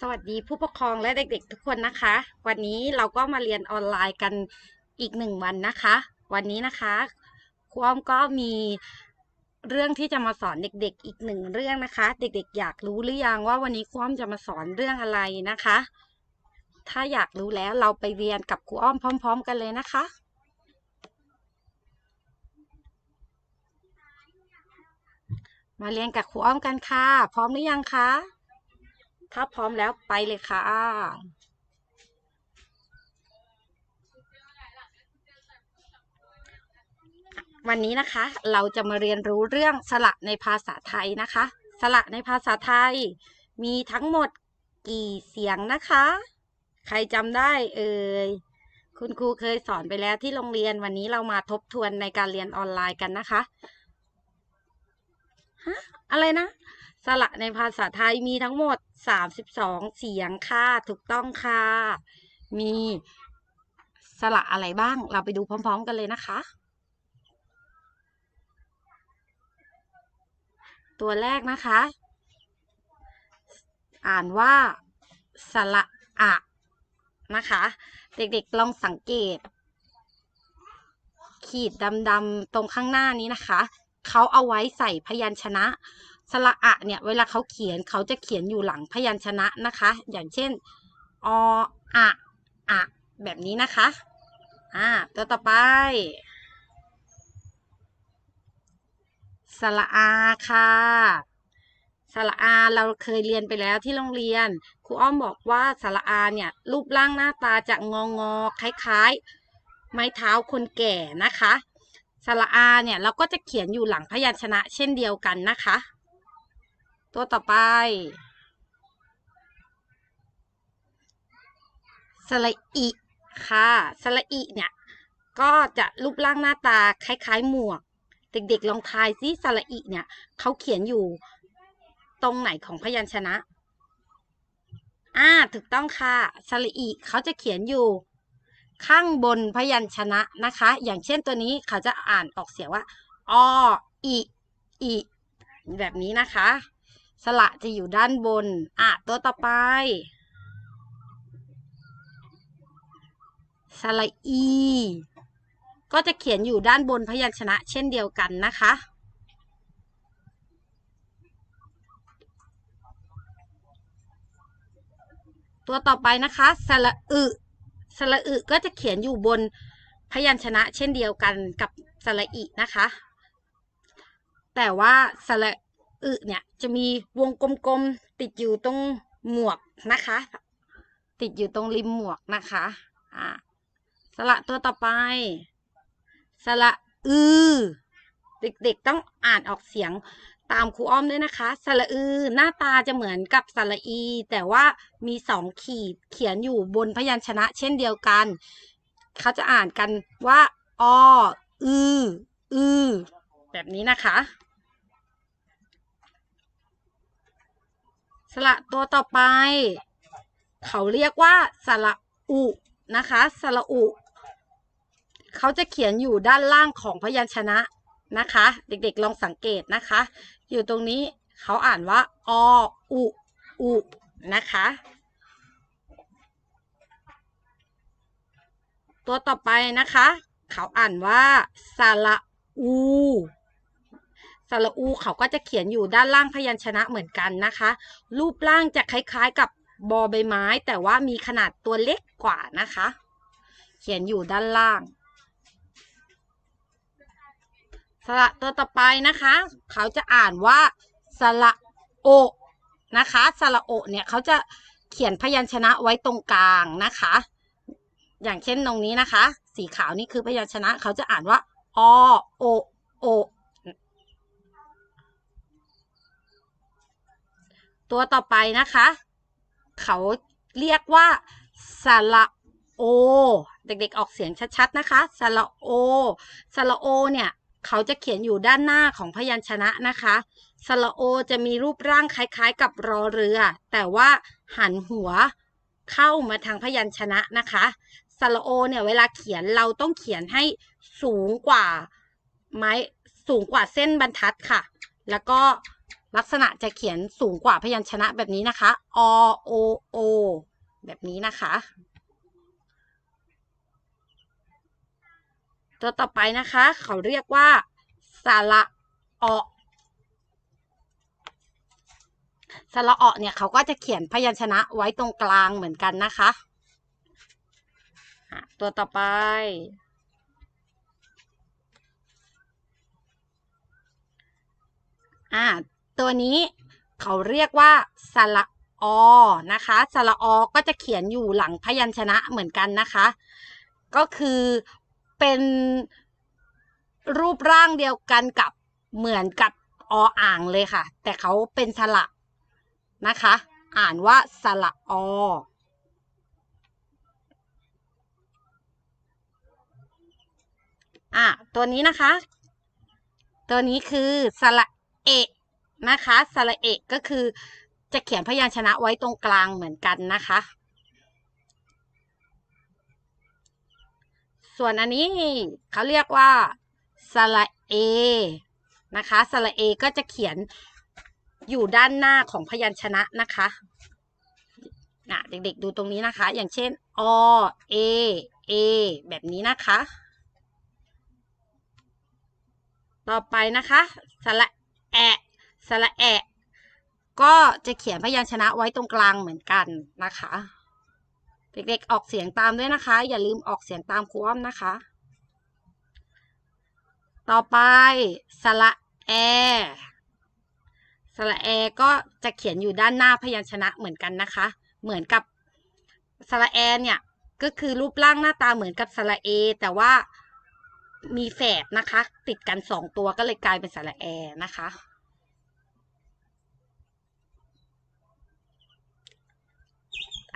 สวัสดีผู้ปกครองและเด็กๆทุกคนนะคะ วันนี้เราก็มาเรียนออนไลน์กันอีกหนึ่งวันนะคะ วันนี้นะคะครูอ้อมก็มีเรื่องที่จะมาสอนเด็กๆ อีกหนึ่งเรื่องนะคะ เด็กๆ อยากรู้หรือยังว่าวันนี้ครูอ้อมจะมาสอนเรื่องอะไรนะคะ ถ้าอยากรู้แล้วเราไปเรียนกับครูอ้อมพร้อม ๆ กันเลยนะคะมาเรียนกับครูอ้อมกันค่ะ พร้อมหรือยังคะ ถ้าพร้อมแล้วไปเลยค่ะ วันนี้นะคะ เราจะมาเรียนรู้เรื่องสระในภาษาไทยนะคะ สระในภาษาไทย มีทั้งหมดกี่เสียงนะคะ ใครจำได้เอ่ยคุณครูเคยสอนไปแล้วที่โรงเรียนวันนี้เรามาทบทวนในการเรียนออนไลน์กันนะคะฮะอะไรนะ สระในภาษาไทยมีทั้งหมด 32 เสียงค่ะถูกต้องค่ะ มีสระอะไรบ้าง เราไปดูพร้อม ๆ กันเลยนะคะ ตัวแรกนะคะ อ่านว่าสระอะนะคะ เด็กๆลองสังเกต ขีดดำๆตรงข้างหน้านี้นะคะ เขาเอาไว้ใส่พยัญชนะ สระอะเนี่ยเวลาเขาเขียนเขาจะเขียนอยู่หลังพยัญชนะนะคะ อย่างเช่นออะอะแบบนี้นะคะอ่าตัวต่อไป สระอาค่ะสระอาเราเคยเรียนไปแล้วที่โรงเรียนครูอ้อมบอกว่าสระอาเนี่ยรูปร่างหน้าตาจะงองอคล้ายๆ ไม้เท้าคนแก่นะคะสระอาเนี่ยเราก็จะเขียนอยู่หลังพยัญชนะเช่นเดียวกันนะคะ ตัวต่อไปสระอิค่ะสระอิเนี่ย ก็จะรูปร่างหน้าตาคล้าย ๆ หมวก เด็กๆลองทายซิสระอิเนี่ยเขาเขียนอยู่ตรงไหนของพยัญชนะ อ่า ถูกต้องค่ะสระอิเขาจะเขียนอยู่ ข้างบนพยัญชนะนะคะ อย่างเช่นตัวนี้เขาจะอ่านออกเสียงว่าออิอิแบบนี้นะคะ สระจะอยู่ด้านบน อะ ตัวต่อไป สระอี ก็จะเขียนอยู่ด้านบนพยัญชนะเช่นเดียวกันนะคะ ตัวต่อไปนะคะ สระอึ สระอึก็จะเขียนอยู่บนพยัญชนะเช่นเดียวกันกับสระอินะคะ แต่ว่าสระ อึเนี่ยจะมีวงกลมๆติดอยู่ตรงหมวกนะคะ ติดอยู่ตรงริมหมวกนะคะอ่าสระตัวต่อไป สระอือ เด็กๆต้องอ่านออกเสียงตามครูอ้อมด้วยนะคะ สระอือ หน้าตาจะเหมือนกับสระอี แต่ว่ามีสองขีดเขียนอยู่บนพยัญชนะเช่นเดียวกัน เขาจะอ่านกันว่าออือ อือ แบบนี้นะคะ สระตัวต่อไป เขาเรียกว่าสระอุนะคะสระอุ เขาจะเขียนอยู่ด้านล่างของพยัญชนะนะคะ เด็กๆลองสังเกตนะคะ อยู่ตรงนี้เขาอ่านว่าออุอุนะคะตัวต่อไปนะคะ เขาอ่านว่าสระอู สระอูเขาก็จะเขียนอยู่ด้านล่างพยัญชนะเหมือนกันนะคะ รูปร่างจะคล้ายๆกับบอใบไม้ แต่ว่ามีขนาดตัวเล็กกว่านะคะ เขียนอยู่ด้านล่าง สระตัวต่อไปนะคะ เขาจะอ่านว่าสระโอนะคะสระโอเนี่ยเขาจะเขียนพยัญชนะไว้ตรงกลางนะคะ อย่างเช่นตรงนี้นะคะ สีขาวนี่คือพยัญชนะ เขาจะอ่านว่าอโอโอ ตัวต่อไปนะคะ เขาเรียกว่าสระโอ เด็กๆออกเสียงชัดๆนะคะสระโอสระโอเนี่ยเขาจะเขียนอยู่ด้านหน้าของพยัญชนะนะคะสระโอจะมีรูปร่างคล้ายๆ กับรอเรือ แต่ว่าหันหัวเข้ามาทางพยัญชนะนะคะสระโอเนี่ยเวลาเขียนเราต้องเขียนให้สูงกว่าไม้สูงกว่าเส้นบรรทัดค่ะ แล้วก็ ลักษณะจะเขียนสูงกว่าพยัญชนะแบบนี้นะคะอโอโอแบบนี้นะคะ ตัวต่อไปนะคะ เขาเรียกว่าสระออสระออเนี่ยเขาก็จะเขียนพยัญชนะไว้ตรงกลางเหมือนกันนะคะ ตัวต่อไปอ่า ตัวนี้เขาเรียกว่าสระอนะคะสระอก็จะเขียนอยู่หลังพยัญชนะเหมือนกันนะคะ ก็คือเป็นรูปร่างเดียวกันกับเหมือนกับออ่างเลยค่ะ แต่เขาเป็นสระนะคะ อ่านว่าสระออะตัวนี้นะคะ ตัวนี้คือสระเอะ นะคะสระเอะก็คือจะเขียนพยัญชนะไว้ตรงกลางเหมือนกันนะคะ ส่วนอันนี้เขาเรียกว่าสระเอนะคะสระเอก็จะเขียนอยู่ด้านหน้าของพยัญชนะนะคะนะเด็กๆดูตรงนี้นะคะ อย่างเช่นอเอเอแบบนี้นะคะ ต่อไปนะคะสระแอะ สระแอะ ก็จะเขียนพยัญชนะไว้ตรงกลางเหมือนกันนะคะ เด็กๆออกเสียงตามด้วยนะคะ อย่าลืมออกเสียงตามครูอ้อมนะคะ ต่อไปสระแอสระแอก็จะเขียนอยู่ด้านหน้าพยัญชนะเหมือนกันนะคะ เหมือนกับสระแอเนี่ยก็คือรูปร่างหน้าตาเหมือนกับสระเอ แต่ว่ามีแฝดนะคะ ติดกันสองตัวก็เลยกลายเป็นสระแอนะคะ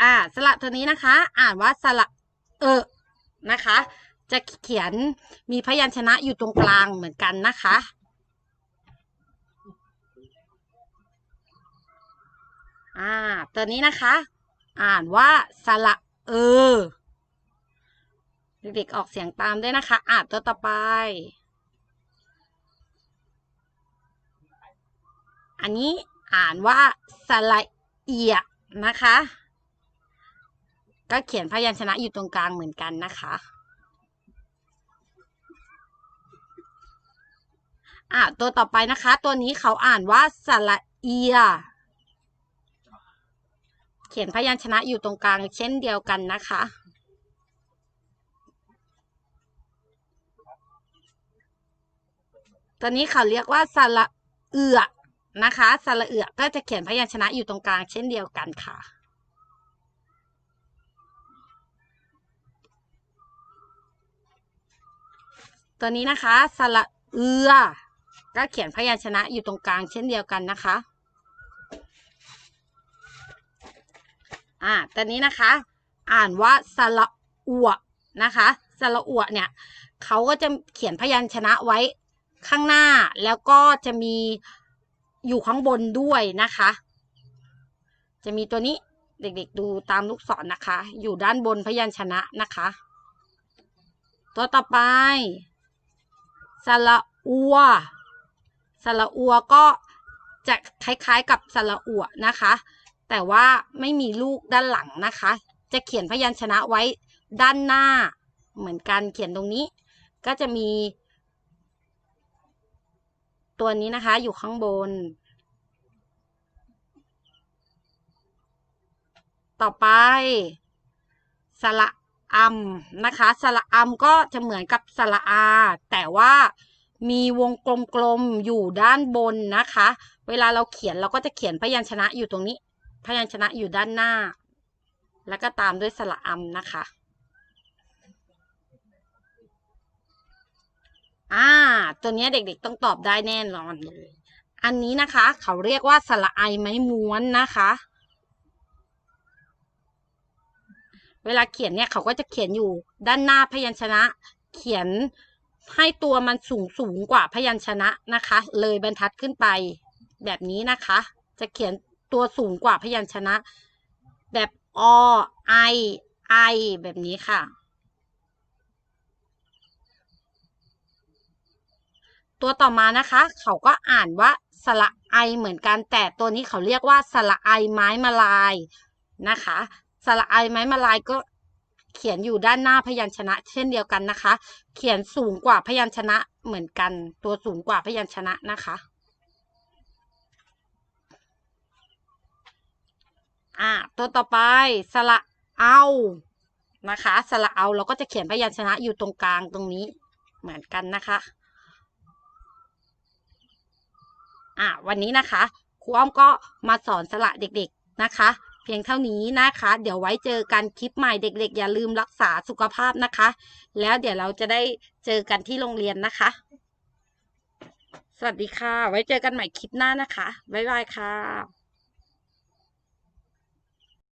อ่าสระตัวนี้นะคะ อ่านว่าสระเออนะคะ จะเขียนมีพยัญชนะอยู่ตรงกลางเหมือนกันนะคะ อ่า ตัวนี้นะคะ อ่านว่าสระเออเด็กๆออกเสียงตามด้วยนะคะ อ่านตัวต่อไป อันนี้อ่านว่าสระเอียนะคะ ก็เขียนพยัญชนะอยู่ตรงกลางเหมือนกันนะคะอะตัวต่อไปนะคะ ตัวนี้เขาอ่านว่าสระเอีย เขียนพยัญชนะอยู่ตรงกลางเช่นเดียวกันนะคะ ตัวนี้เขาเรียกว่าสระเอือนะคะสระเอือก็จะเขียนพยัญชนะอยู่ตรงกลางเช่นเดียวกันค่ะ ตัวนี้นะคะ สระเอือ ก็เขียนพยัญชนะอยู่ตรงกลางเช่นเดียวกันนะคะ อ่าตัวนี้นะคะ อ่านว่าสระอัวนะคะสระอัวเนี่ยเขาก็จะเขียนพยัญชนะไว้ข้างหน้าแล้วก็จะมีอยู่ข้างบนด้วยนะคะ จะมีตัวนี้เด็กๆดูตามลูกศรนนะคะ อยู่ด้านบนพยัญชนะนะคะ ตัวต่อไป สระอัวสระอัวก็จะคล้ายๆกับสระอัวนะคะ แต่ว่าไม่มีลูกด้านหลังนะคะ จะเขียนพยัญชนะไว้ด้านหน้า เหมือนกันเขียนตรงนี้ ก็จะมี ตัวนี้นะคะอยู่ข้างบน ต่อไปสระ อัมนะคะสระอัมก็จะเหมือนกับสระอา แต่ว่ามีวงกลมๆอยู่ด้านบนนะคะ เวลาเราเขียนเราก็จะเขียนพยัญชนะอยู่ตรงนี้ พยัญชนะอยู่ด้านหน้า แล้วก็ตามด้วยสระอัมนะคะอ่า ตัวนี้เด็กๆต้องตอบได้แน่นอนเลย อันนี้นะคะ เขาเรียกว่าสระไอไม้ม้วนนะคะ เวลาเขียนเนี่ยเขาก็จะเขียนอยู่ด้านหน้าพยัญชนะ เขียนให้ตัวมันสูงสูงกว่าพยัญชนะนะคะ เลยบรรทัดขึ้นไป แบบนี้นะคะ จะเขียนตัวสูงกว่าพยัญชนะ แบบอไอไอแบบนี้ค่ะ ตัวต่อมานะคะ เขาก็อ่านว่าสระไอเหมือนกันแต่ตัวนี้เขาเรียกว่าสระไอไม้มาลายนะคะ สระไอไม้มาลายก็เขียนอยู่ด้านหน้าพยัญชนะ เช่นเดียวกันนะคะ เขียนสูงกว่าพยัญชนะเหมือนกัน ตัวสูงกว่าพยัญชนะนะคะอ่าตัวต่อไปสระเอานะคะสระเอาเราก็จะเขียนพยัญชนะอยู่ตรงกลางตรงนี้เหมือนกันนะคะอะวันนี้นะคะครูอ้อมก็มาสอนสละเด็กๆนะคะ พียงเท่านี้นะคะ เดี๋ยวไว้เจอกันคลิปใหม่เด็กๆ อย่าลืมรักษาสุขภาพนะคะ แล้วเดี๋ยวเราจะได้เจอกันที่โรงเรียนนะคะ สวัสดีค่ะ ไว้เจอกันใหม่คลิปหน้านะคะ บ๊ายบายค่ะ